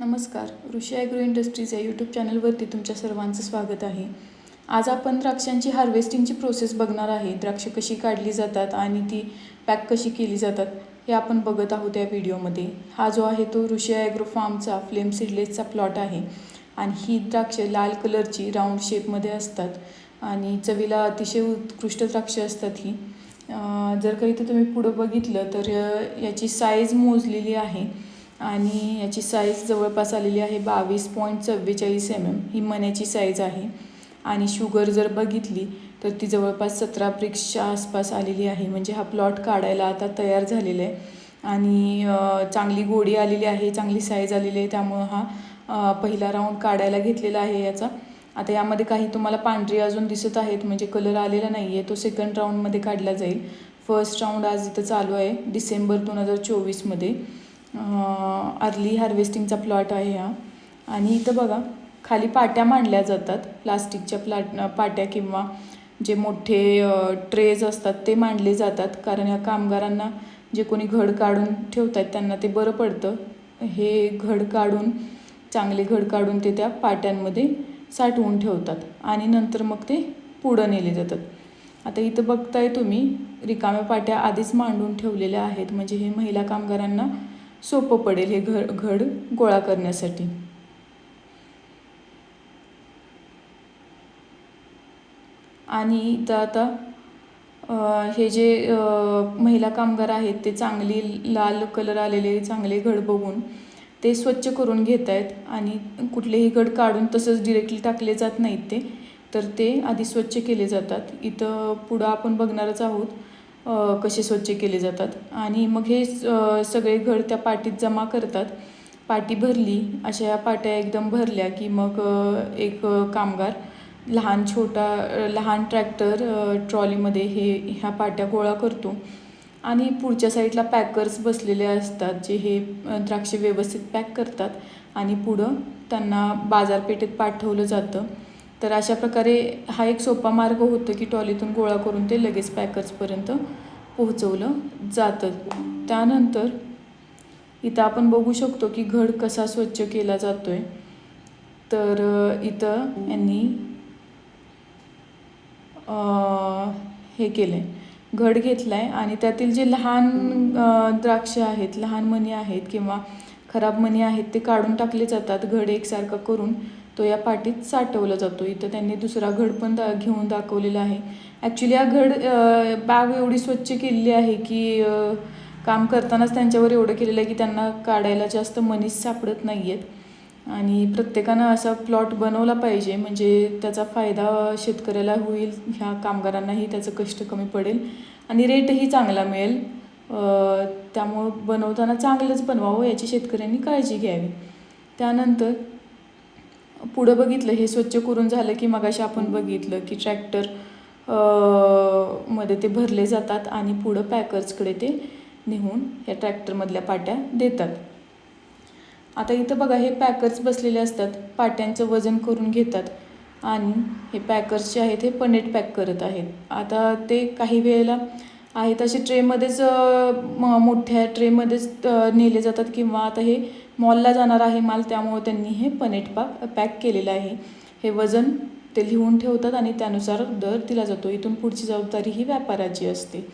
नमस्कार Rishi agro industries या YouTube चॅनलवरती तुमच्या सर्वांचं स्वागत आहे. आज आपण द्राक्षांची हार्वेस्टिंगची प्रोसेस बघणार आहे. द्राक्ष कशी काढली जातात आणि ती पॅक कशी केली जातात हे आपण बघत आहोत या व्हिडिओमध्ये. हा जो आहे तो ऋषी ॲग्रो फार्मचा फ्लेम सिडलेसचा प्लॉट आहे आणि ही द्राक्ष लाल कलरची राऊंड शेपमध्ये असतात आणि चवीला अतिशय उत्कृष्ट द्राक्ष असतात ही. जर का इथं तुम्ही पुढं बघितलं तर याची साईज मोजलेली आहे. आणि याची साईज जवळपास आलेली आहे बावीस पॉईंट चव्वेचाळीस एम एम ही मण्याची साईज आहे. आणि शुगर जर बघितली तर ती जवळपास सतरा ब्रिक्सच्या आसपास आलेली आहे. म्हणजे हा प्लॉट काढायला आता तयार झालेला आहे. आणि चांगली गोडी आलेली आहे चांगली साईज आलेली आहे. त्यामुळं हा पहिला राऊंड काढायला घेतलेला आहे याचा. आता यामध्ये काही तुम्हाला पांढरी अजून दिसत आहेत. म्हणजे कलर आलेला नाही आहे तो सेकंड राऊंडमध्ये काढला जाईल. फर्स्ट राऊंड आज इथं चालू आहे. डिसेंबर दोन हजार चोवीसमध्ये अर्ली हार्वेस्टिंगचा प्लॉट आहे हा. आणि इथं बघा खाली पाट्या मांडल्या जातात. प्लास्टिकच्या प्लाट पाट्या किंवा जे मोठे ट्रेज असतात ते मांडले जातात. कारण ह्या कामगारांना जे कोणी घड काढून ठेवतात त्यांना ते बरं पडतं. हे घड काढून चांगले घड काढून ते त्या पाट्यांमध्ये साठवून ठेवतात. आणि नंतर मग ते पुढं नेले जातात. आता इथं बघताय तुम्ही रिकाम्या पाट्या आधीच मांडून ठेवलेल्या आहेत. म्हणजे हे महिला कामगारांना सोपं पडेल हे घ घड गोळा करण्यासाठी. आणि इथं आता हे जे महिला कामगार आहेत ते चांगली लाल कलर आलेले चांगले घड बघून ते स्वच्छ करून घेत आहेत. आणि कुठलेही घड काढून तसंच डिरेक्टली टाकले जात नाहीत ते तर ते आधी स्वच्छ केले जातात. इथं पुढं आपण बघणारच आहोत कसे स्वच्छ केले जातात. आणि मग हे स- सगळे घड त्या पाटीत जमा करतात. पाटी भरली अशा या पाट्या एकदम भरल्या की मग एक कामगार लहान छोटा लहान ट्रॅक्टर ट्रॉलीमध्ये हे ह्या पाट्या गोळा करतो. आणि पुढच्या साईडला पॅकर्स बसलेले असतात जे हे द्राक्षे व्यवस्थित पॅक करतात. आणि पुढं त्यांना बाजारपेठेत पाठवलं जातं. तर अशा प्रकारे हा एक सोपा मार्ग होतो की ट्रॉलीतून गोळा करून ते लगेच पॅकर्सपर्यंत पोहोचवलं जातं. त्यानंतर इथं आपण बघू शकतो की घड कसा स्वच्छ केला जातो आहे तर इथं यांनी हे केलं आहे घड घेतला आहे आणि त्यातील जे लहान द्राक्ष आहेत लहान मणी आहेत किंवा खराब मणी आहेत ते काढून टाकले जातात. घड एकसारखा करून तो या पाटीत साठवला जातो. इथं त्यांनी दुसरा घड पण दा घेऊन दाखवलेला आहे. ॲक्च्युली हा घड बाग एवढी स्वच्छ केलेली आहे की काम करतानाच त्यांच्यावर एवढं केलेलं आहे की त्यांना काढायला जास्त मनीस सापडत नाही आहेत आणि प्रत्येकानं असा प्लॉट बनवला पाहिजे. म्हणजे त्याचा फायदा शेतकऱ्याला होईल ह्या कामगारांनाही त्याचं कष्ट कमी पडेल. आणि रेटही चांगला मिळेल. त्यामुळं बनवताना चांगलंच बनवावं याची शेतकऱ्यांनी काळजी घ्यावी. त्यानंतर पुढं बघितलं हे स्वच्छ करून झालं की मगाशी आपण बघितलं की ट्रॅक्टरमध्ये ते भरले जातात आणि पुढं पॅकर्सकडे ते नेहून या ट्रॅक्टरमधल्या पाट्या देतात. आता इथं बघा हे पॅकर्स बसलेले असतात पाट्यांचं वजन करून घेतात आणि हे पॅकर्स जे आहेत हे पनेट पॅक करत आहेत. आता ते काही वेळेला आहेत तसे ट्रेमध्येच म- मोठ्या ट्रेमध्येच नेले जातात किंवा आता हे मॉलला जाणार आहे माल त्यामुळे त्यांनी हे पनेट पाक पॅक केलेलं आहे. हे वजन ते लिहून ठेवतात आणि त्यानुसार दर दिला जातो. इथून पुढची जबाबदारी ही व्यापाराची असते.